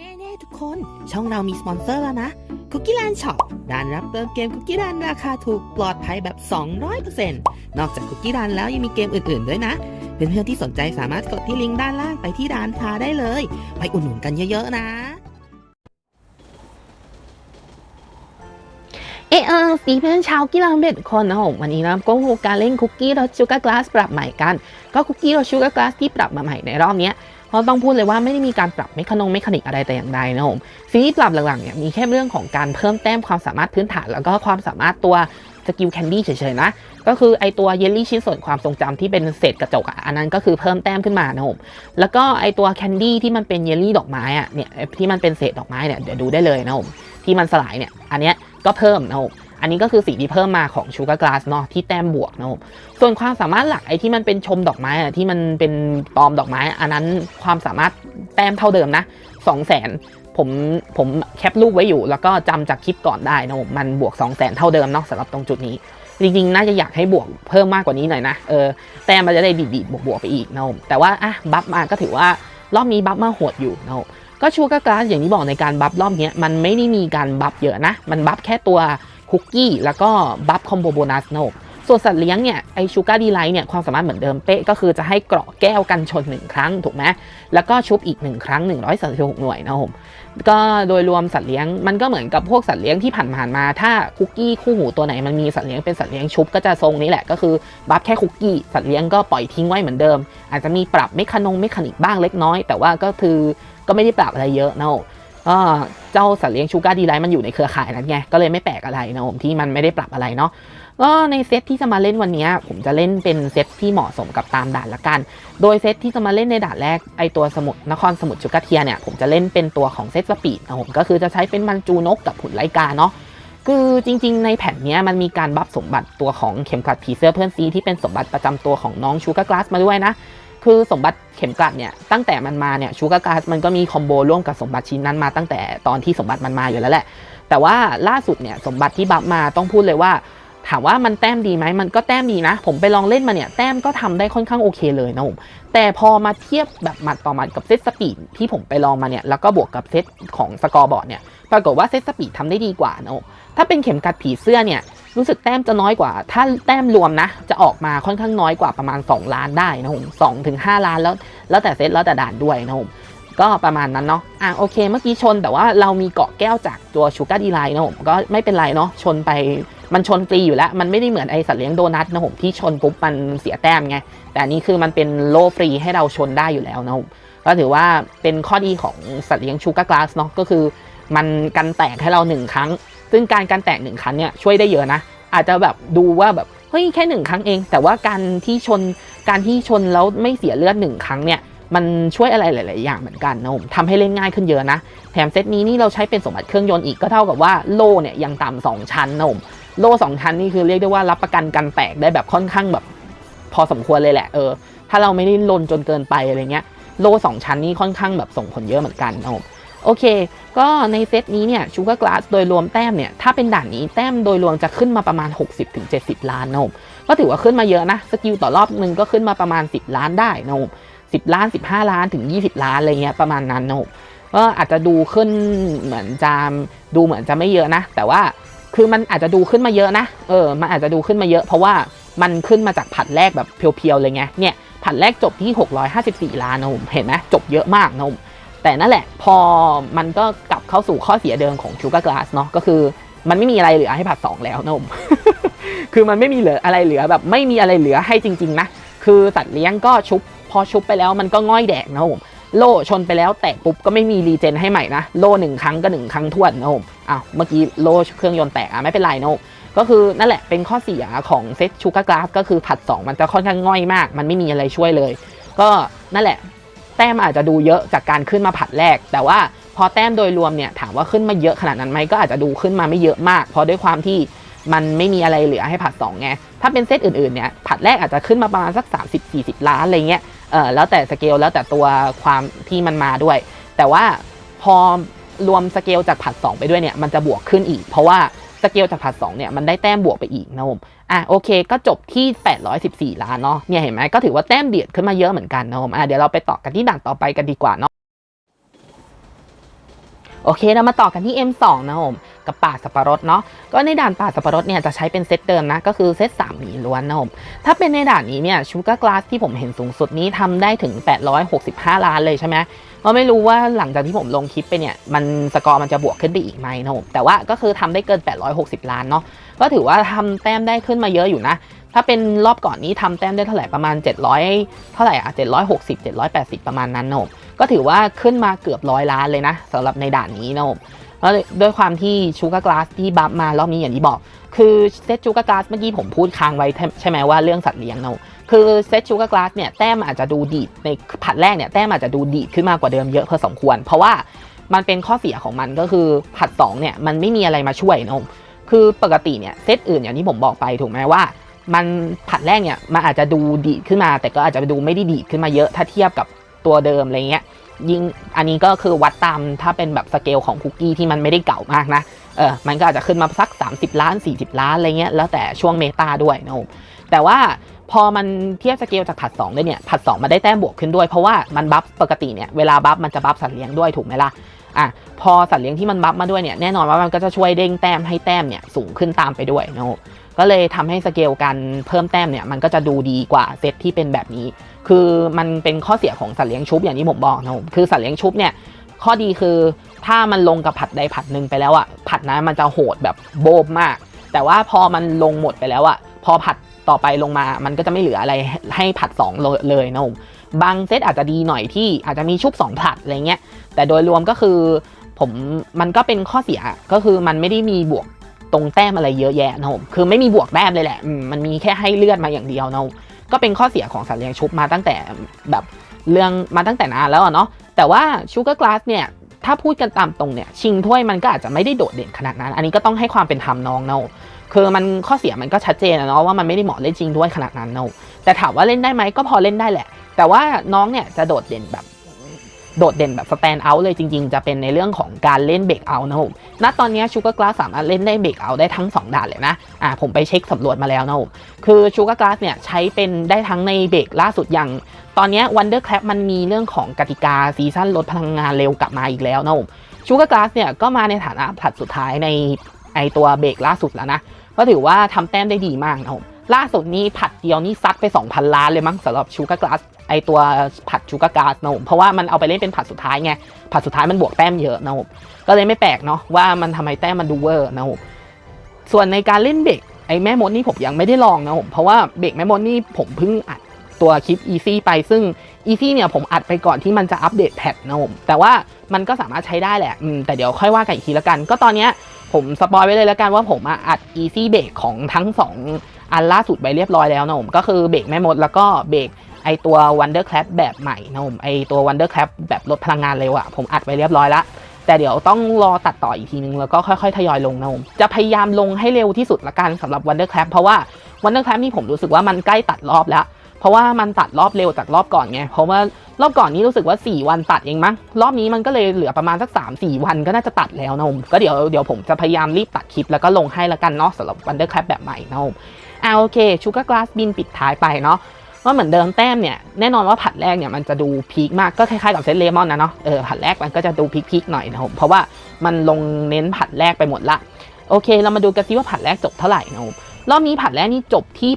เน่ๆทุกคน ช่องเรามีสปอนเซอร์แล้วนะคุกกี้ a ลนช็อปร้านรับเติมเกมคุกกี้ a ลนราคาถูกปลอดภัยแบบ 200%นอกจากคุกกี้ a ลนแล้วยังมีเกมอื่นๆด้วยนะ เพื่อนๆที่สนใจสามารถกดที่ลิงก์ด้านล่างไปที่ร้านค้าได้เลย ไปอุดหนุนกันเยอะๆนะ เออเออสีเพื่อนชาวกีฬาเบ็ดคนนะผมวันนี้นะก็คือการเล่นคุกกี้รสชูการ์กลาสปรับใหม่กัน ก็คุกกี้รสชูการ์กลาสที่ปรับมาใหม่ในรอบเนี้ย เพราะต้องพูดเลยว่าไม่ได้มีการปรับเมคานงเมคานิกอะไรแต่อย่างใดนะผมสิ่งที่ปรับหลังๆเนี่ยมีแค่เรื่องของการเพิ่มแต้มความสามารถพื้นฐาน แล้วก็ความสามารถตัวสกิลแคนดี้เฉยๆนะ ก็คือไอตัวเยลลี่ชิ้นส่วนความทรงจำที่เป็นเศษกระจกอะอันนั้นก็คือเพิ่มแต้มขึ้นมานะผมแล้วก็ไอตัวแคนดี้ที่มันเป็นเยลลี่ดอกไม้อะเนี่ยที่มันเป็นเศษดอกไม้เนี่ยเดี๋ยวดูได้เลยนะผมที่มันสลายเนี่ยอันเนี้ยก็เพิ่มนะผม อันนี้ก็คือสิ่งที่เพิ่มมาของชูการ์กลาสเนาะที่แต้มบวกนะครับส่วนความสามารถหลักไอ้ที่มันเป็นชมดอกไม้อะที่มันเป็นปลอมดอกไม้ อันนั้นความสามารถแต้มเท่าเดิมนะ2 0 0 0 0 0ผมผมแคปรูปไว้อยู่ แล้วก็จำจากคลิปก่อนได้นะครับมันบวก 2 0 0 0 0 0เท่าเดิมเนาะสำหรับตรงจุดนี้ จริงๆ น่าจะอยากให้บวกเพิ่มมากกว่านี้หน่อยนะเออแต้มมันจะได้ดีดๆบวกๆไปอีกนะครับแต่ว่าอะบัฟมาก็ถือว่ารอบนี้บัฟมาโหดอยู่นะครับ ก็ชูการ์กลาสอย่างที่บอกในการบัฟรอบนี้มันไม่ได้มีการบัฟเยอะนะ มันบัฟแค่ตัวคุกกี้แล้วก็บัฟคอมโบโบนัสโนกส่วนสัตว์เลี้ยงเนี่ยไอชูการ์ดีไลท์เนี่ยความสามารถเหมือนเดิมเป๊ะก็คือจะให้เกราะแก้วกันชน 1 ครั้งถูกไหมแล้วก็ชุบอีก 1 ครั้ง 136 หน่วยนะผมก็โดยรวมสัตว์เลี้ยงมันก็เหมือนกับพวกสัตว์เลี้ยงที่ผ่านๆมา ถ้าคุกกี้คู่หูตัวไหนมันมีสัตว์เลี้ยงเป็นสัตว์เลี้ยงชุบก็จะทรงนี้แหละก็คือบัฟแค่คุกกี้สัตว์เลี้ยงก็ปล่อยทิ้งไว้เหมือนเดิม อาจจะมีปรับเมคานงเมคานิกบ้างเล็กน้อย แต่ว่าก็คือ ก็ไม่ได้ปรับอะไรเยอะนะก็เจ้าสัตว์เลี้ยงชูการ์ดีไลท์มันอยู่ในเครือข่ายนั้นไง ก็เลยไม่แปลกอะไรนะผมที่มันไม่ได้ปรับอะไรเนาะก็ในเซตที่จะมาเล่นวันนี้ผมจะเล่นเป็นเซตที่เหมาะสมกับตามด่านละกัน โดยเซตที่จะมาเล่นในด่านแรกไอตัวสมุดนครสมุทรชูการ์เทียเนี่ยผมจะเล่นเป็นตัวของเซตสปีดนะผมก็คือจะใช้เป็นมันจูนกกับผุนไลกาเนาะคือจริงๆ ในแผ่นนี้มันมีการบัฟสมบัติตัวของเข็มกลัดผีเสื้อเพื่อนซีที่เป็นสมบัติประจำตัวของน้องชูการ์กลาสมาด้วยนะ คือสมบัติเข็มกลัดเนี่ยตั้งแต่มันมาเนี่ยชูการ์กาสมันก็มีคอมโบร่วมกับสมบัติชิ้นนั้นมาตั้งแต่ตอนที่สมบัติมันมาอยู่แล้วแหละ แต่ว่าล่าสุดเนี่ยสมบัติที่บัฟมาต้องพูดเลยว่า ถามว่ามันแต้มดีไหมมันก็แต้มดีนะ ผมไปลองเล่นมาเนี่ยแต้มก็ทำได้ค่อนข้างโอเคเลยนะผมแต่พอมาเทียบแบบหมัดต่อหมัดกับเซตสปีดที่ผมไปลองมาเนี่ยแล้วก็บวกกับเซตของสกอร์บอร์ดเนี่ยปรากฏว่าเซตสปีดทำได้ดีกว่านะผมถ้าเป็นเข็มกัดผีเสื้อเนี่ย รู้สึกแต้มจะน้อยกว่า ถ้าแต้มรวมนะ จะออกมาค่อนข้างน้อยกว่าประมาณ 2 ล้านได้นะผมสองถึงห้าล้านแล้ว แล้วแต่เซตแล้วแต่ด่านด้วยนะผมก็ประมาณนั้นเนาะ อะโอเค เมื่อกี้ชนแต่ว่าเรามีเกาะแก้วจากตัวชูการ์ดีไลน์นะผมก็ไม่เป็นไรเนาะชนไปมันชนฟรีอยู่แล้ว มันไม่ได้เหมือนไอสัตว์เลี้ยงโดนัทนะผมที่ชนปุ๊บมันเสียแต้มไง แต่นนี้คือมันเป็นโล่ฟรีให้เราชนได้อยู่แล้วนะผมก็ถือว่าเป็นข้อดีของสัตว์เลี้ยงชูการ์กลาสเนาะก็คือ มันกันแตกให้เราหนึ่งครั้ง ซึ่งการกันแตกหนึ่งครั้งเนี่ยช่วยได้เยอะนะ อาจจะแบบดูว่าแบบเฮ้ยแค่หนึ่งครั้งเอง แต่ว่าการที่ชนการที่ชนแล้วไม่เสียเลือดหนึ่งครั้งเนี่ยมันช่วยอะไรหลาย ๆ อย่างเหมือนกันนะผมทำให้เล่นง่ายขึ้นเยอะนะ แถมเซตนี้นี่เราใช้เป็นสมบัติเครื่องยนต์อีกก็เท่ากับว่าโล่เนี่ยยังต่ำสองชั้นนะผมโล่สองชั้นนี่คือเรียกได้ว่ารับประกันกันแตกได้แบบค่อนข้างแบบ พอสมควรเลยแหละเออ ถ้าเราไม่ได้ลนจนเกินไปอะไรเงี้ยโล่สองชั้นนี่ค่อนข้างแบบส่งผลเยอะเหมือนกันนะผม โอเค ก็ในเซตนี้เนี่ยชูการ์กลาสโดยรวมแต้มเนี่ย ถ้าเป็นด่านนี้แต้มโดยรวมจะขึ้นมาประมาณ 60-70 ล้านนะผมก็ถือว่าขึ้นมาเยอะนะ สกิลต่อรอบนึงก็ขึ้นมาประมาณ 10 ล้านได้นะผม10ล้าน 15 ล้านถึง 20 ล้านอะไรเงี้ยประมาณนั้นนะผมก็อาจจะดูขึ้นเหมือนจะดูเหมือนจะไม่เยอะนะ แต่ว่าคือมันอาจจะดูขึ้นมาเยอะนะ เออ มันอาจจะดูขึ้นมาเยอะ เพราะว่ามันขึ้นมาจากผัดแรกแบบเพียวๆเลยไง เนี่ยผัดแรกจบที่ 654 ล้านนะผม เห็นไหมจบเยอะมากนะผม แต่นั่นแหละพอมันก็กลับเข้าสู่ข้อเสียเดิมของชูการ์กลาสเนาะก็คือมันไม่มีอะไรเหลือให้ผัดสองแล้วนะผมคือมันไม่มีเหลืออะไรเหลือแบบไม่มีอะไรเหลือให้จริง ๆ นะ คือสัตว์เลี้ยงก็ชุบ พอชุบไปแล้วมันก็ง่อยแดกนะผมโล่ชนไปแล้วแตกปุ๊บก็ไม่มีรีเจนให้ใหม่นะ โล่หนึ่งครั้งก็หนึ่งครั้งทวนนะผมอ้าวเมื่อกี้โล่เครื่องยนต์แตกอะไม่เป็นไรนะผมก็คือนั่นแหละเป็นข้อเสียของเซตชูการ์กลาสก็คือผัดสองมันจะค่อนข้างง่อยมาก มันไม่มีอะไรช่วยเลย ก็นั่นแหละ แต้มอาจจะดูเยอะจากการขึ้นมาผัดแรก แต่ว่าพอแต้มโดยรวมเนี่ยถามว่าขึ้นมาเยอะขนาดนั้นไหมก็อาจจะดูขึ้นมาไม่เยอะมาก เพราะด้วยความที่มันไม่มีอะไรเหลือให้ผัด2ไงถ้าเป็นเซตอื่นๆเนี่ยผัดแรกอาจจะขึ้นมาประมาณสัก 30-40 ล้านอะไรเงี้ยเออแล้วแต่สเกลแล้วแต่ตัวความที่มันมาด้วย แต่ว่าพอรวมสเกลจากผัด 2 ไปด้วยเนี่ยมันจะบวกขึ้นอีก เพราะว่า สเกลจากผัด2เนี่ยมันได้แต้มบวกไปอีกนะผมอะโอเคก็จบที่ 814 ล้านเนาะเนี่ยเห็นไหมก็ถือว่าแต้มเดียดขึ้นมาเยอะเหมือนกันนะผมอะเดี๋ยวเราไปต่อกันที่ด่านต่อไปกันดีกว่าเนาะ โอเคเรามาต่อกันที่ M2 นะครับผมกับป่าสับปะรดเนาะก็ในด่านป่าสับปะรดเนี่ยจะใช้เป็นเซตเดิมนะ ก็คือเซต3หมีล้วนนะครับผมถ้าเป็นในด่านนี้เนี่ยชูการ์กลาสที่ผมเห็นสูงสุดนี้ทำได้ถึง 865 ล้านเลยใช่ไหมก็ไม่รู้ว่าหลังจากที่ผมลงคลิปไปเนี่ยมันสกอร์มันจะบวกขึ้นไปอีกไหมนะครับผมแต่ว่าก็คือทำได้เกิน 860 ล้านเนาะก็ถือว่าทำแต้มได้ขึ้นมาเยอะอยู่นะถ้าเป็นรอบก่อนนี้ทำแต้มได้เท่าไหร่ประมาณ 700 เท่าไหร่อะ760 780 ประมาณนั้นนะผม ก็ถือว่าขึ้นมาเกือบร้อยล้านเลยนะสำหรับในด่านนี้นะครับแล้วด้วยความที่ชูการ์กลาสที่บัฟมารอบนี้อย่างที่บอก คือเซตชูการ์กลาสเมื่อกี้ผมพูดค้างไว้ใช่ไหมว่าเรื่องสัตว์เลี้ยงนะคือเซตชูการ์กลาสเนี่ยแต้มอาจจะดูดีดในผัดแรกเนี่ยแต้มอาจจะดูดีดขึ้นมากว่าเดิมเยอะพอสมควร เพราะว่ามันเป็นข้อเสียของมันก็คือผัดสองเนี่ยมันไม่มีอะไรมาช่วยนะครับคือปกติเนี่ยเซตอื่นอย่างที่ผมบอกไปถูกไหมว่า มันผัดแรกเนี่ยมันอาจจะดูดีดขึ้นมา แต่ก็อาจจะดูไม่ได้ดีดขึ้นมาเยอะถ้าเทียบกับ ตัวเดิมอะไรเงี้ยยิ่งอันนี้ก็คือวัดตามถ้าเป็นแบบสเกลของคุกกี้ที่มันไม่ได้เก่ามากนะเออมันก็อาจจะขึ้นมาสัก 30 ล้าน 40 ล้านอะไรเงี้ยแล้วแต่ช่วงเมตาด้วยนะครับแต่ว่าพอมันเทียบสเกลจากผัด2ได้เนี่ยผัด2มาได้แต้มบวกขึ้นด้วยเพราะว่ามันบัฟปกติเนี่ยเวลาบัฟมันจะบัฟสัตว์เลี้ยงด้วยถูกไหมล่ะอะพอสัตว์เลี้ยงที่มันบัฟมาด้วยเนี่ยแน่นอนว่ามันก็จะช่วยเด้งแต้มให้แต้มเนี่ยสูงขึ้นตามไปด้วยนะครับ ก็เลยทำให้สเกลการเพิ่มแต้มเนี่ยมันก็จะดูดีกว่าเซตที่เป็นแบบนี้ คือมันเป็นข้อเสียของสัตว์เลี้ยงชุบอย่างที่ผมบอกนะผมคือสัตว์เลี้ยงชุบเนี่ยข้อดีคือถ้ามันลงกับผัดใดผัดหนึ่งไปแล้วอะผัดนั้นมันจะโหดแบบโบบมาก แต่ว่าพอมันลงหมดไปแล้วอะพอผัดต่อไปลงมา มันก็จะไม่เหลืออะไรให้ผัด 2 เลยนะผมบางเซตอาจจะดีหน่อยที่อาจจะมีชุบ 2 ผัดอะไรเงี้ยแต่โดยรวมก็คือผมมันก็เป็นข้อเสียก็คือมันไม่ได้มีบวก ตรงแต้มอะไรเยอะแยะนะผมคือไม่มีบวกแต้มเลยแหละมันมีแค่ให้เลือดมาอย่างเดียวนะก็เป็นข้อเสียของสัตว์เลี้ยงชุบมาตั้งแต่แบบเรื่องมาตั้งแต่นานแล้วเนาะแต่ว่าชูการ์กลาสเนี่ยถ้าพูดกันตามตรงเนี่ยชิงถ้วยมันก็อาจจะไม่ได้โดดเด่นขนาดนั้น อันนี้ก็ต้องให้ความเป็นธรรมน้องเนาะคือมันข้อเสียมันก็ชัดเจนนะเนาะว่ามันไม่ได้เหมาะเล่นชิงถ้วยขนาดนั้นเนาะแต่ถามว่าเล่นได้ไหมก็พอเล่นได้แหละ แต่ว่าน้องเนี่ยจะโดดเด่นแบบ โดดเด่นแบบสแตนด์เอาท์เลยจริงๆ จะเป็นในเรื่องของการเล่นเบรกเอาท์นะผมณตอนนี้ชูการ์กลาสสามารถเล่นได้เบรกเอาท์ได้ทั้ง 2ด่านเลยนะอ่าผมไปเช็คสำรวจมาแล้วนะผมคือชูการ์กลาสเนี่ยใช้เป็นได้ทั้งในเบรกล่าสุดอย่าง ตอนนี้วันเดอร์แคลมันมีเรื่องของกติกาซีซั่นลดพลังงานเร็วกลับมาอีกแล้วนะผมชูการ์กลาสเนี่ยก็มาในฐานะผลัดสุดท้ายในไอตัวเบรกล่าสุดแล้วนะก็ถือว่าทำแต้มได้ดีมากนะผม ล่าสุดนี้ผัดเดียวนี่ซัดไป 2,000 ล้านเลยมั้งสำหรับชูการ์กลาสไอตัวผัดชูการ์กลาสนะผมเพราะว่ามันเอาไปเล่นเป็นผัดสุดท้ายไงผัดสุดท้ายมันบวกแต้มเยอะนะผมก็เลยไม่แปลกเนาะว่ามันทำไมแต้มมันดูเวอร์นะผมส่วนในการเล่นเบรกไอแม่มดนี่ผมยังไม่ได้ลองนะผมเพราะว่าเบรกแม่มดนี่ผมเพิ่งอัดตัวคลิป Easy ไปซึ่ง Easy เนี่ยผมอัดไปก่อนที่มันจะอัปเดตแพทนะผมแต่ว่ามันก็สามารถใช้ได้แหละแต่เดี๋ยวค่อยว่ากันอีกทีละกัน ก็ตอนเนี้ยผมสปอยไว้เลยแล้วกันว่าผมอะอัด Easy เบรกของทั้งส อันล่าสุดไปเรียบร้อยแล้วนะผมก็คือเบรกแม่มดแล้วก็เบรกไอตัว Wonder Clap แบบใหม่นะผมไอตัว Wonder Clap แบบลดพลังงานเร็วอะผมอัดไปเรียบร้อยละแต่เดี๋ยวต้องรอตัดต่ออีกทีนึงแล้วก็ค่อยๆ ทยอยลงนะผมจะพยายามลงให้เร็วที่สุดละกันสำหรับ Wonder Clap เพราะว่า Wonder Clap นี่ผมรู้สึกว่ามันใกล้ตัดรอบแล้ว เพราะว่ามันตัดรอบเร็วจากรอบก่อนไงเพราะว่ารอบก่อนนี้รู้สึกว่า 4 วันตัดเองมั้งรอบนี้มันก็เลยเหลือประมาณสัก 3 4 วันก็น่าจะตัดแล้วนะผมก็เดี๋ยวเดี๋ยวผมจะพยายามรีบตัดคลิปแล้วก็ลงให้ละกันเนาะสำหรับ Wonder Clap แบบใหม่นะผม อ่าโอเคชูการ์กลาสบินปิดท้ายไปเนาะว่าเหมือนเดิมแต้มเนี่ยแน่นอนว่าผัดแรกเนี่ยมันจะดูพีคมากก็คล้ายๆกับเซตเลมอนนะเนาะเออผัดแรกมันก็จะดูพีคๆหน่อยนะผมเพราะว่ามันลงเน้นผัดแรกไปหมดละโอเค เรามาดูกันซิว่าผัดแรกจบเท่าไหร่นะผมรอบนี้ผัดแรกนี่จบที่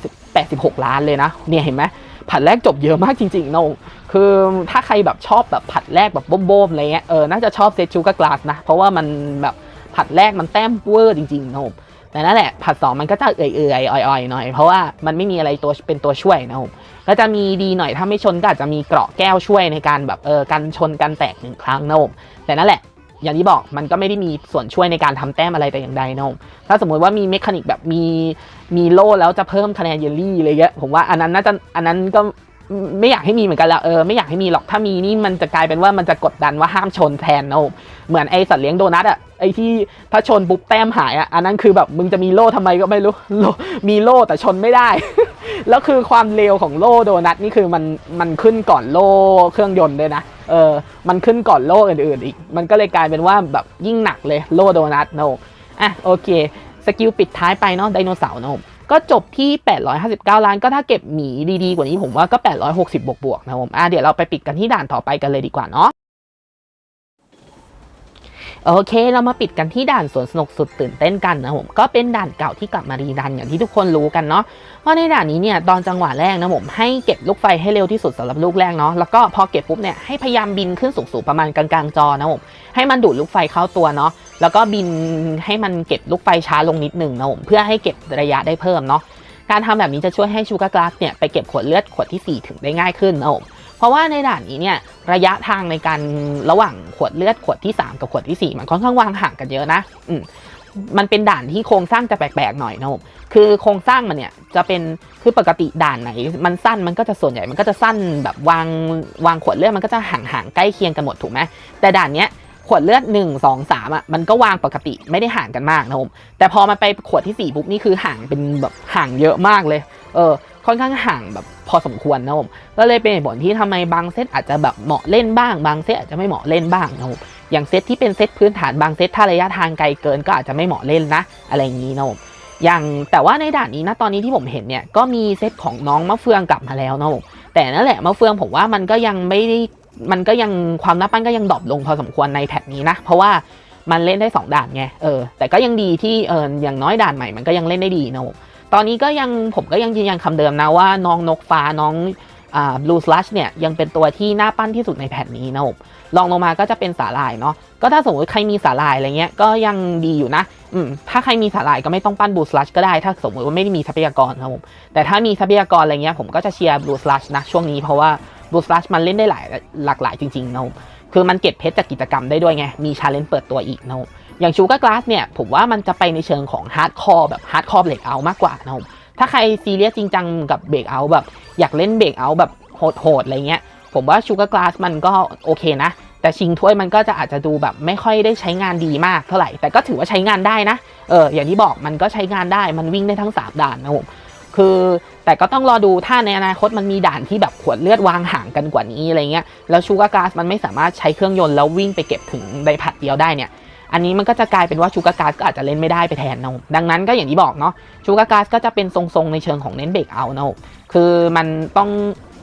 860 86 ล้านเลยนะเนี่ยเห็นไหมผัดแรกจบเยอะมากจริงๆนะคือถ้าใครแบบชอบแบบผัดแรกแบบโบ๊ะๆอะไรเงี้ยเออน่าจะชอบเซตชูการ์กลาสนะเพราะว่ามันแบบผัดแรกมันแต้มเวอร์จริงๆนะผม แต่นั่นแหละผัดสองมันก็จะเอื่อยๆอ่อยๆหน่อย เพราะว่ามันไม่มีอะไรตัวเป็นตัวช่วยนะผมก็จะมีดีหน่อยถ้าไม่ชนก็อาจจะมีเกราะแก้วช่วยในการแบบเออกันชนกันแตกหนึ่งครั้งนะผมแต่นั่นแหละอย่างที่บอกมันก็ไม่ได้มีส่วนช่วยในการทำแต้มอะไรแต่อย่างใดนะผมถ้าสมมุติว่ามีเมคานิกแบบมีมีโล่แล้วจะเพิ่มคะแนนเยลลี่อะไรเงี้ยผมว่าอันนั้นน่าจะอันนั้นก็ ไม่อยากให้มีเหมือนกันละเออไม่อยากให้มีหรอกถ้ามีนี่มันจะกลายเป็นว่ามันจะกดดันว่าห้ามชนแทนนะผมเหมือนไอสัตว์เลี้ยงโดนัทอะไอที่ถ้าชนปุ๊บแต้มหายอะอันนั้นคือแบบมึงจะมีโล่ทำไมก็ไม่รู้โลมีโล่แต่ชนไม่ได้ แล้วคือความเร็วของโล่โดนัทนี่คือมันมันขึ้นก่อนโล่เครื่องยนต์ด้วยนะเออมันขึ้นก่อนโล่อื่นๆอีก มันก็เลยกลายเป็นว่าแบบยิ่งหนักเลยโล่โดนัทโนอะโอเคสกิลปิดท้ายไปเนาะไดโนเสาร์เนอะ ก็จบที่ 859 ล้าน ก็ถ้าเก็บหมีดีๆ กว่านี้ผมว่าก็ 860 บวกๆนะผมอะเดี๋ยวเราไปปิดกันที่ด่านต่อไปกันเลยดีกว่าเนาะโอเค เรามาปิดกันที่ด่านสวนสนุกสุดตื่นเต้นกันนะผมก็เป็นด่านเก่าที่กลับมารีรันอย่างที่ทุกคนรู้กันเนาะเพราะในด่านนี้เนี่ยตอนจังหวะแรกนะผมให้เก็บลูกไฟให้เร็วที่สุดสำหรับลูกแรกเนาะแล้วก็พอเก็บปุ๊บเนี่ยให้พยายามบินขึ้นสูงๆประมาณกลางๆจอนะผมให้มันดูดลูกไฟเข้าตัวเนาะ แล้วก็บินให้มันเก็บลูกไฟช้าลงนิดหนึ่งนะผมเพื่อให้เก็บระยะได้เพิ่มเนาะการทำแบบนี้จะช่วยให้ชูการ์กลาสเนี่ยไปเก็บขวดเลือดขวดที่ 4 ถึงได้ง่ายขึ้นนะผมเพราะว่าในด่านนี้เนี่ยระยะทางในการระหว่างขวดเลือดขวดที่ 3 กับขวดที่ 4 มันค่อนข้างวางห่างกันเยอะนะอืมมันเป็นด่านที่โครงสร้างจะแปลกๆหน่อยนะผมคือโครงสร้างมันเนี่ยจะเป็นคือปกติด่านไหน มันสั้นมันก็จะส่วนใหญ่มันก็จะสั้นแบบวางวางขวดเลือดมันก็จะห่างๆใกล้เคียงกันหมดถูกไหมแต่ด่านเนี้ย ขวดเลือด 1 2 3อะมันก็วางปกติไม่ได้ห่างกันมากนะผมแต่พอมันไปขวดที่4ปุ๊บนี่คือห่างเป็นแบบห่างเยอะมากเลย เออ ค่อนข้างห่างแบบพอสมควรนะผมก็เลยเป็นเหตุผลที่ทำไมบางเซตอาจจะแบบเหมาะเล่นบ้าง บางเซตอาจจะไม่เหมาะเล่นบ้างนะผมอย่างเซตที่เป็นเซตพื้นฐานบางเซตถ้าระยะทางไกลเกินก็อาจจะไม่เหมาะเล่นนะ อะไรอย่างนี้นะผมอย่างแต่ว่าในด่านนี้นะตอนนี้ที่ผมเห็นเนี่ยก็มีเซตของน้องมะเฟืองกลับมาแล้วนะผมแต่นั่นแหละมะเฟืองผมว่ามันก็ยังไม่ได้ มันก็ยังความน่าปั้นก็ยังดรอปลงพอสมควรในแพทนี้นะ เพราะว่ามันเล่นได้สองด่านไงเออแต่ก็ยังดีที่เอออย่างน้อยด่านใหม่มันก็ยังเล่นได้ดีนะผมตอนนี้ก็ยังผมก็ยังยืนยันคำเดิมนะว่าน้องนกฟ้าน้องอ่าบลูสลัชเนี่ยยังเป็นตัวที่น่าปั้นที่สุดในแผ่นนี้นะผมลองลงมาก็จะเป็นสาหร่ายเนาะก็ถ้าสมมติใครมีสาหร่ายอะไรเงี้ยก็ยังดีอยู่นะอืมถ้าใครมีสาหร่ายก็ไม่ต้องปั้นบลูสลัชก็ได้ถ้าสมมติว่าไม่ได้มีทรัพยากรครับผมแต่ถ้ามีทรัพยากรอะไรเงี้ยผมก็จะเชียร์บลูสลัชนะช่วงนี้เพราะว่า บลูสลัชมันเล่นได้หลายหลากหลายจริงๆนะผมคือมันเก็บเพชรจากกิจกรรมได้ด้วยไง มีชาเลนจ์เปิดตัวอีกนะผมอย่างชูการ์กลาสเนี่ยผมว่ามันจะไปในเชิงของฮาร์ดคอร์แบบฮาร์ดคอร์เบรกเอามากกว่านะผมถ้าใครซีเรียสจริงจังกับเบรกเอาท์แบบ อยากเล่นเบรกเอาท์แบบโหดๆอะไรเงี้ยผมว่าชูการ์กลาสมันก็โอเคนะ แต่ชิงถ้วยมันก็จะอาจจะดูแบบไม่ค่อยได้ใช้งานดีมากเท่าไหร่ แต่ก็ถือว่าใช้งานได้นะ เอออย่างที่บอกมันก็ใช้งานได้มันวิ่งได้ทั้ง 3 ด่านนะผม คือแต่ก็ต้องรอดูถ้าในอนาคตมันมีด่านที่แบบขวดเลือดวางห่างกันกว่านี้อะไรเงี้ยแล้วชูการ์กาสมันไม่สามารถใช้เครื่องยนต์แล้ววิ่งไปเก็บถึงใบผัดเดียวได้เนี่ยอันนี้มันก็จะกลายเป็นว่าชูการ์กาสก็อาจจะเล่นไม่ได้ไปแทนนะดังนั้นก็อย่างที่บอกเนาะชูการ์กาสก็จะเป็นทรงๆในเชิงของเน้นเบรกเอาเนาะคือมันต้อง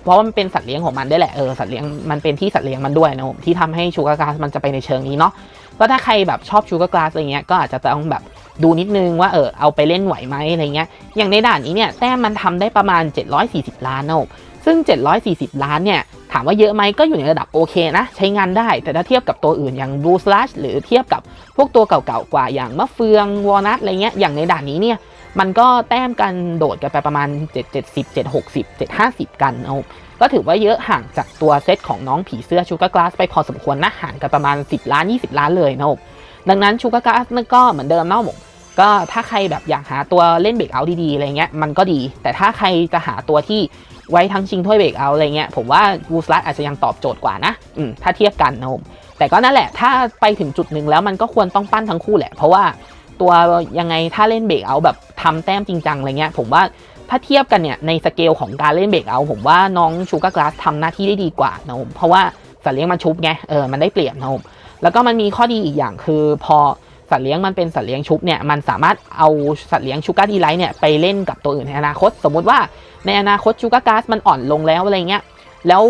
เพราะมันเป็นสัตว์เลี้ยงของมันได้แหละเออสัตว์เลี้ยงมันเป็นที่สัตว์เลี้ยงมันด้วยนะที่ทำให้ชูการ์กาสมันจะไปในเชิงนี้เนาะ ก็ถ้าใครแบบชอบชูการ์กาสอะไรเงี้ยก็อาจจะต้องแบบดูนิดนึงว่าเออเอาไปเล่นไหวไหมอะไรเงี้ยอย่างในด่านนี้เนี่ยแต้มมันทำได้ประมาณ 740 ล้านนะซึ่ง 740 ล้านเนี่ยถามว่าเยอะไหมก็อยู่ในระดับโอเคนะ ใช้งานได้ แต่ถ้าเทียบกับตัวอื่นอย่าง Blue Slash หรือเทียบกับพวกตัวเก่าๆกว่าอย่างมะเฟืองวอลนัทอะไรเงี้ยอย่างในด่านนี้เนี่ยมันก็แต้มกันโดดกันไปประมาณ 770 760 750 กันเอา ก็ถือว่าเยอะห่างจากตัวเซตของน้องผีเสื้อชูการ์กลาสไปพอสมควรนะห่างกันประมาณ 10 ล้าน 20 ล้านเลยนะดังนั้นชูการ์กลาสนั่นก็เหมือนเดิมเนาะผมก็ถ้าใครแบบอยากหาตัวเล่นเบรกเอาดีๆอะไรเงี้ยมันก็ดี แต่ถ้าใครจะหาตัวที่ไว้ทั้งชิงถ้วยเบรกเอาอะไรเงี้ยผมว่าวูสลัดอาจจะยังตอบโจทย์กว่านะอืมถ้าเทียบกันนะผมแต่ก็นั่นแหละถ้าไปถึงจุดหนึ่งแล้วมันก็ควรต้องปั้นทั้งคู่แหละ เพราะว่าตัวยังไงถ้าเล่นเบรกเอาแบบทำแต้มจริงจังอะไรเงี้ยผมว่า ถ้าเทียบกันเนี่ยในสเกลของการเล่นเบรกเอาผมว่าน้องชูการ์กลาสทำหน้าที่ได้ดีกว่านะผมเพราะว่าสัตว์เลี้ยงมันชุบไงเออมันได้เปรียบนะผมแล้วก็มันมีข้อดีอีกอย่างคือพอสัตว์เลี้ยงมันเป็นสัตว์เลี้ยงชุบเนี่ยมันสามารถเอาสัตว์เลี้ยงชูการ์ดีไลท์เนี่ยไปเล่นกับตัวอื่นในอนาคต สมมุติว่าในอนาคตชูการ์ก๊าซมันอ่อนลงแล้วอะไรเงี้ยแล้ว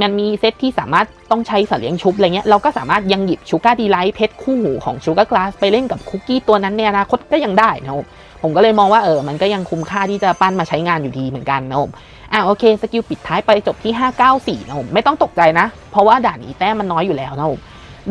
มันมีเซตที่สามารถต้องใช้สัตว์เลี้ยงชุบอะไรเงี้ยเราก็สามารถยังหยิบชูการ์ดีไลท์เพชรคู่หูของชูการ์กลาสไปเล่นกับคุกกี้ตัวนั้นในอนาคตก็ยังได้นะครับ ผมก็เลยมองว่าเออมันก็ยังคุ้มค่าที่จะปั้นมาใช้งานอยู่ดีเหมือนกันนะครับอะโอเคสกิลปิดท้ายไปจบที่ 594นะครับไม่ต้องตกใจนะ เพราะว่าด่านนี้แต้มมันน้อยอยู่แล้วนะครับ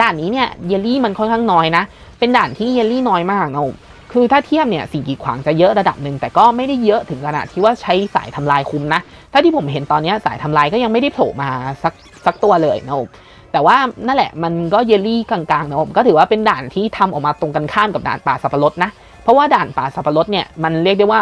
ด่านนี้เนี่ยเยลลี่มันค่อนข้างน้อยนะ เป็นด่านที่เยลลี่น้อยมากนะคือถ้าเทียบเนี่ยสิ่งกีดขวางจะเยอะระดับหนึ่งแต่ก็ไม่ได้เยอะถึงขนาดที่ว่าใช้สายทำลายคุ้มนะ ถ้าที่ผมเห็นตอนนี้สายทำลายก็ยังไม่ได้โผล่มาสักสักตัวเลยนะแต่ว่านั่นแหละมันก็เยลลี่กลางๆนะผมก็ถือว่าเป็นด่านที่ทำออกมาตรงกันข้ามกับด่านป่าสับปะรดนะ เพราะว่าด่านป่าสับปะรดเนี่ยมันเรียกได้ว่า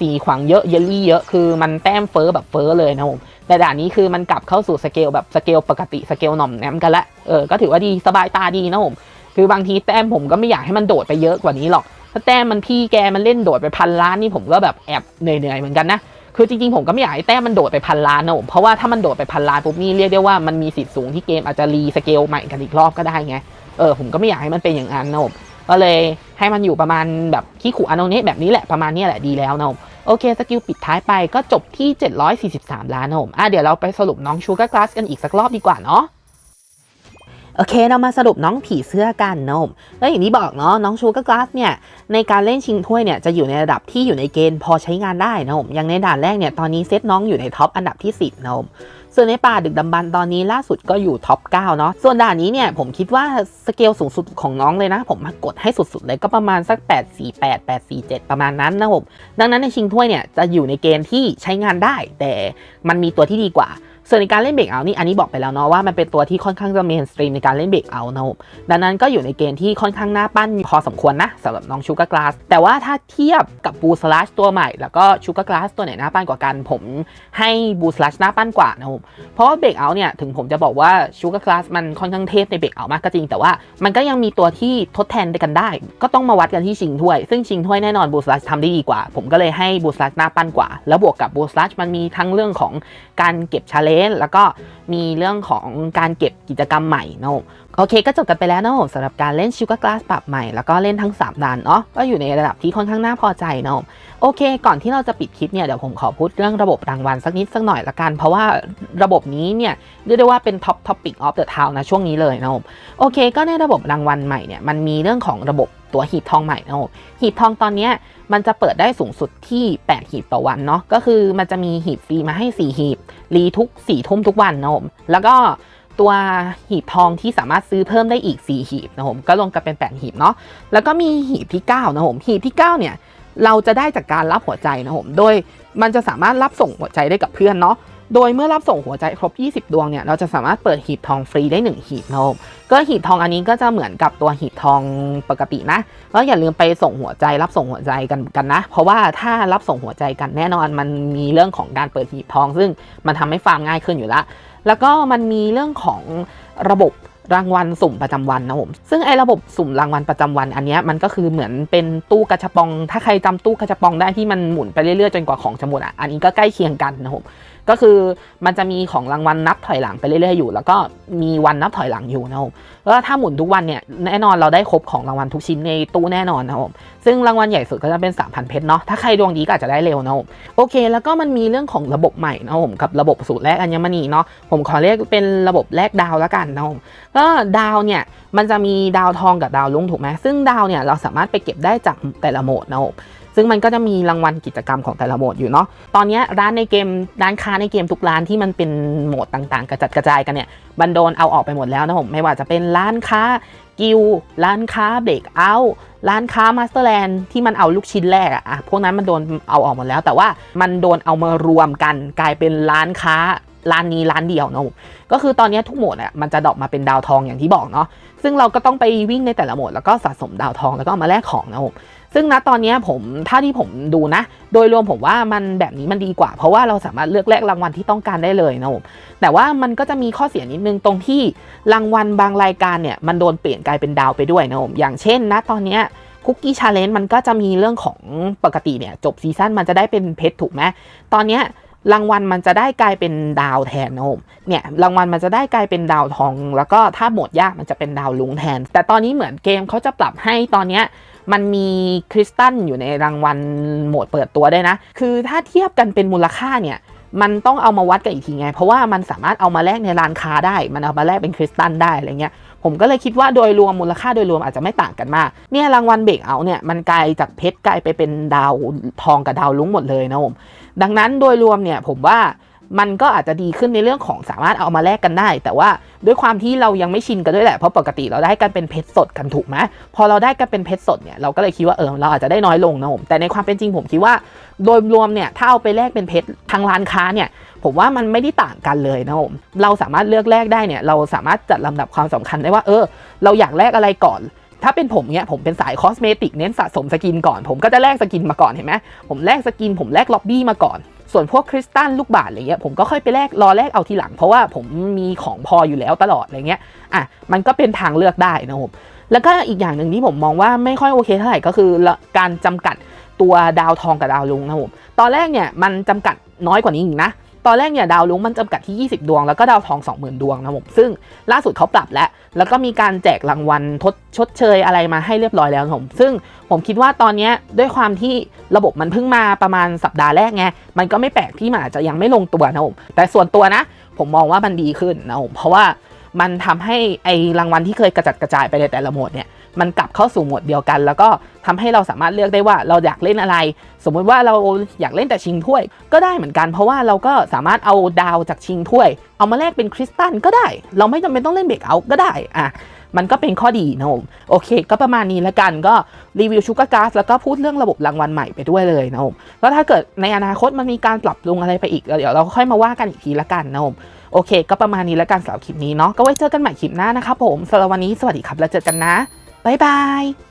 สีขวางเยอะเยลลี่เยอะคือมันแต้มเฟอร์แบบเฟอร์เลยนะผมแต่ด่านนี้คือมันกลับเข้าสู่สเกลแบบสเกลปกติสเกลหน่อมแนมกันละเออก็ถือว่าดีสบายตาดีนะผมคือบางทีแต้มผมก็ไม่อยากให้มันโดดไปเยอะกว่านี้หรอก ถ้าแต้มมันพี่แกมันเล่นโดดไปพันล้านนี่ผมก็แบบแอบเหนื่อยๆเหมือนกันนะคือจริงๆผมก็ไม่อยากให้แต้มมันโดดไปพันล้านนะผมเพราะว่าถ้ามันโดดไปพันล้านปุ๊บนี่เรียกได้ว่ามันมีสิทธิ์สูงที่เกมอาจจะรีสเกลใหม่กันอีกรอบก็ได้ไงเออผมก็ไม่อยากให้มันเป็นอย่างนั้นนะผม ก็เลยให้มันอยู่ประมาณแบบขี้ขู่อันโนเนี้แบบนี้แหละประมาณนี้แหละดีแล้วนะผมโอเคสกิลปิดท้ายไปก็จบที่ 743 ล้านนะผมอะเดี๋ยวเราไปสรุปน้องชูการ์กลาสกันอีกสักรอบดีกว่าเนาะโอเค เรามาสรุปน้องผีเสื้อกันนะผมแล้วอย่างที่บอกเนาะ น้องชูการ์กลาสเนี่ย ในการเล่นชิงถ้วยเนี่ย จะอยู่ในระดับที่อยู่ในเกณฑ์พอใช้งานได้นะผมอย่างในด่านแรกเนี่ย ตอนนี้เซตน้องอยู่ในท็อปอันดับที่ 10นะผม ส่วนในป่าดึกดำบรรพ์ตอนนี้ล่าสุดก็อยู่ท็อป9เนาะส่วนด่านนี้เนี่ยผมคิดว่าสเกลสูงสุดของน้องเลยนะ ผมกดให้สุดๆเลยก็ประมาณสัก 848 847 ประมาณนั้นนะผมดังนั้นในชิงถ้วยเนี่ยจะอยู่ในเกณฑ์ที่ใช้งานได้ แต่มันมีตัวที่ดีกว่า ส่วนในการเล่นเบรกเอานี่อันนี้บอกไปแล้วเนาะว่ามันเป็นตัวที่ค่อนข้างจะเมนสตรีมในการเล่นเบรกเอานะดังนั้นก็อยู่ในเกณฑ์ที่ค่อนข้างน่าปั้นพอสมควรนะสำหรับน้องชูการ์กลาสแต่ว่าถ้าเทียบกับบูสลัชตัวใหม่ แล้วก็ชูการ์กลาสตัวไหนหน่าปั้นกว่ากัน ผมให้บูสลัชน่าปั้นกว่านะผมเพราะว่าเบรกเอาเนี่ยถึงผมจะบอกว่าชูการ์กลาสมันค่อนข้างเทพในเบรกเอามากก็จริง แต่ว่ามันก็ยังมีตัวที่ทดแทนกันได้ ก็ต้องมาวัดกันที่ชิงถ้วย ซึ่งชิงถ้วยแน่นอนบูสลัชทำได้ดีกว่า ผมก็เลยให้บูสลัชน่าปั้นกว่า แล้วบวกกับบูสลัชมันมีทั้งเรื่องของการเก็บชาเลนจ์แล้วก็มีเรื่องของการเก็บกิจกรรมใหม่เนอะ โอเคก็จบกันไปแล้วเนอะสำหรับการเล่น Sugar Glass ปรับใหม่แล้วก็เล่นทั้ง 3ด่านเนาะก็อยู่ในระดับที่ค่อนข้างน่าพอใจเนอะโอเค ก่อนที่เราจะปิดคลิปเนี่ยเดี๋ยวผมขอพูดเรื่องระบบรางวัลสักนิดสักหน่อยละกัน เพราะว่าระบบนี้เนี่ยเรียกได้ว่าเป็น top topic of the town นะช่วงนี้เลยเนอะโอเค ก็ในระบบรางวัลใหม่เนี่ยมันมีเรื่องของระบบตัวหีบทองใหม่เนอะหีบทองตอนเนี้ยมันจะเปิดได้สูงสุดที่ 8 หีบต่อวันเนาะก็คือมันจะมีหีบฟรีมาให้ 4 หีบรีทุก4ทุ่มทุกวันนะผมแล้วก็ ตัวหีบทองที่สามารถซื้อเพิ่มได้อีก 4 หีบนะผมก็รวมกันเป็น 8 หีบเนาะแล้วก็มีหีบที่ 9 นะผมหีบที่ 9 เนี่ย เราจะได้จากการรับหัวใจนะผมโดยมันจะสามารถรับส่งหัวใจได้กับเพื่อนเนาะโดยเมื่อรับส่งหัวใจครบ 20 ดวงเนี่ย เราจะสามารถเปิดหีบทองฟรีได้ 1 หีบนะผมก็หีบทองอันนี้ก็จะเหมือนกับตัวหีบทองปกตินะแล้วอย่าลืมไปส่งหัวใจรับส่งหัวใจกันกันนะ เพราะว่าถ้ารับส่งหัวใจกันแน่นอนมันมีเรื่องของการเปิดหีบทอง ซึ่งมันทำให้ฟาร์มง่ายขึ้นอยู่ละ แล้วก็มันมีเรื่องของระบบรางวัลสุ่มประจำวันนะผมซึ่งไอ้ระบบสุ่มรางวัลประจำวัน อันนี้มันก็คือเหมือนเป็นตู้กระชับปอง ถ้าใครจำตู้กระชับปองได้ที่มันหมุนไปเรื่อยๆจนกว่าของจะหมดอะอันนี้ก็ใกล้เคียงกันนะผม ก็คือมันจะมีของรางวัลนับถอยหลังไปเรื่อยๆอยู่ แล้วก็มีวันนับถอยหลังอยู่นะผมแล้วถ้าหมุนทุกวันเนี่ยแน่นอนเราได้ครบของรางวัลทุกชิ้นในตู้แน่นอนนะผมซึ่งรางวัลใหญ่สุดก็จะเป็น 3,000 เพชรเนาะถ้าใครดวงดีก็อาจจะได้เร็วนะผมโอเค แล้วก็มันมีเรื่องของระบบใหม่นะผมกับระบบสูตรแรกอัญมณีเนาะผมขอเรียกเป็นระบบแรกดาวแล้วกันนะผมก็ดาวเนี่ยมันจะมีดาวทองกับดาวลุ้งถูกไหมซึ่งดาวเนี่ยเราสามารถไปเก็บได้จากแต่ละโหมดนะผม ซึ่งมันก็จะมีรางวัลกิจกรรมของแต่ละโหมดอยู่เนาะ ตอนนี้ร้านในเกมร้านค้าในเกมทุกร้านที่มันเป็นโหมดต่างๆ กระจัดกระจายกันเนี่ยมันโดนเอาออกไปหมดแล้วนะผมไม่ว่าจะเป็นร้านค้ากิลร้านค้าเบรกเอาร้านค้ามาสเตอร์แลนด์ที่มันเอาลูกชิ้นแรกอะพวกนั้นมันโดนเอาออกหมดแล้ว แต่ว่ามันโดนเอามารวมกัน กลายเป็นร้านค้าร้านนี้ร้านเดียวนะผมก็คือตอนนี้ทุกโหมดอะมันจะดอปมาเป็นดาวทองอย่างที่บอกเนาะซึ่งเราก็ต้องไปวิ่งในแต่ละโหมดแล้วก็สะสมดาวทองแล้วก็มาแลกของนะผม ซึ่งณตอนนี้ผมถ้าที่ผมดูนะ โดยรวมผมว่ามันแบบนี้มันดีกว่า เพราะว่าเราสามารถเลือกแลกรางวัลที่ต้องการได้เลยนะผมแต่ว่ามันก็จะมีข้อเสียนิดนึงตรงที่รางวัลบางรายการเนี่ยมันโดนเปลี่ยนกลายเป็นดาวไปด้วยนะผมอย่างเช่นนะตอนนี้คุกกี้ชาเลนจ์มันก็จะมีเรื่องของปกติเนี่ยจบซีซั่นมันจะได้เป็นเพชรถูกไหมตอนนี้รางวัลมันจะได้กลายเป็นดาวแทนนะผมเนี่ยรางวัลมันจะได้กลายเป็นดาวทอง แล้วก็ถ้าหมดยากมันจะเป็นดาวลุงแทน แต่ตอนนี้เหมือนเกมเขาจะปรับให้ตอนเนี้ย มันมีคริสตัลอยู่ในรางวัลโหมดเปิดตัวได้นะ คือถ้าเทียบกันเป็นมูลค่าเนี่ยมันต้องเอามาวัดกันอีกทีไง เพราะว่ามันสามารถเอามาแลกในร้านค้าได้ มันเอามาแลกเป็นคริสตัลได้อะไรเงี้ย ผมก็เลยคิดว่าโดยรวมมูลค่าโดยรวมอาจจะไม่ต่างกันมาก เนี่ยรางวัลเบรกเอาเนี่ยมันกลายจากเพชรกลายไปเป็นดาวทองกับดาวลุ้งหมดเลยนะผม ดังนั้นโดยรวมเนี่ยผมว่า มันก็อาจจะดีขึ้นในเรื่องของสามารถเอามาแลกกันได้ แต่ว่าด้วยความที่เรายังไม่ชินกันด้วยแหละเพราะปกติเราได้กันเป็นเพชรสดกันถูกไหมพอเราได้กันเป็นเพชรสดเนี่ยเราก็เลยคิดว่าเออเราอาจจะได้น้อยลงนะผมแต่ในความเป็นจริงผมคิดว่า โดยรวมเนี่ยถ้าเอาไปแลกเป็นเพชรทางร้านค้าเนี่ยผมว่ามันไม่ได้ต่างกันเลยนะผมเราสามารถเลือกแลกได้เนี่ยเราสามารถจัดลำดับความสำคัญได้ว่าเออ เราอยากแลกอะไรก่อนถ้าเป็นผมเนี่ยผมเป็นสายคอสเมติกเน้นสะสมสกินก่อน ผมก็จะแลกสกินมาก่อนเห็นไหมผมแลกสกินผมแลกล็อบบี้มาก่อน ส่วนพวกคริสตัลลูกบาศก์อะไรเงี้ยผมก็ค่อยไปแลกรอแลกเอาทีหลัง เพราะว่าผมมีของพออยู่แล้วตลอดอะไรเงี้ยอะมันก็เป็นทางเลือกได้นะผมแล้วก็อีกอย่างหนึ่งที่ผมมองว่าไม่ค่อยโอเคเท่าไหร่ก็คือการจำกัดตัวดาวทองกับดาวลุงนะผมตอนแรกเนี่ยมันจำกัดน้อยกว่านี้อีกนะ ตอนแรกเนี่ยดาวลุงมันจำกัดที่ 20 ดวง แล้วก็ดาวทอง 20,000 ดวงนะผมซึ่งล่าสุดเขาปรับแล้ว แล้วก็มีการแจกรางวัลทดชดเชยอะไรมาให้เรียบร้อยแล้วนะผม ซึ่งผมคิดว่าตอนนี้ด้วยความที่ระบบมันเพิ่งมาประมาณสัปดาห์แรกไงมันก็ไม่แปลกที่มันอาจจะยังไม่ลงตัวนะผมแต่ส่วนตัวนะ ผมมองว่ามันดีขึ้นนะผมเพราะว่ามันทำให้ไอรางวัลที่เคยกระจัดกระจายไปในแต่ละโหมดเนี่ย มันกลับเข้าสู่หมวดเดียวกัน แล้วก็ทำให้เราสามารถเลือกได้ว่าเราอยากเล่นอะไร สมมุติว่าเราอยากเล่นแต่ชิงถ้วย ก็ได้เหมือนกันเพราะว่าเราก็สามารถเอาดาวจากชิงถ้วย เอามาแลกเป็นคริสตัลก็ได้ เราไม่จำเป็นต้องเล่นเบรกเอาท์ก็ได้อะมันก็เป็นข้อดีนะผมโอเค ก็ประมาณนี้แล้วกันก็รีวิวชูการ์การ์ดแล้วก็พูดเรื่องระบบรางวัลใหม่ไปด้วยเลยนะผมแล้วถ้าเกิดในอนาคตมันมีการปรับปรุงอะไรไปอีก เดี๋ยวเราค่อยมาว่ากันอีกทีละกันนะผมโอเค ก็ประมาณนี้แล้วกันสำหรับคลิปนี้เนาะก็ไว้เจอกันใหม่คลิปหน้านะครับผมสำหรับวันนี้สวัสดีครับแล้วเจอกันนะ บ๊ายบาย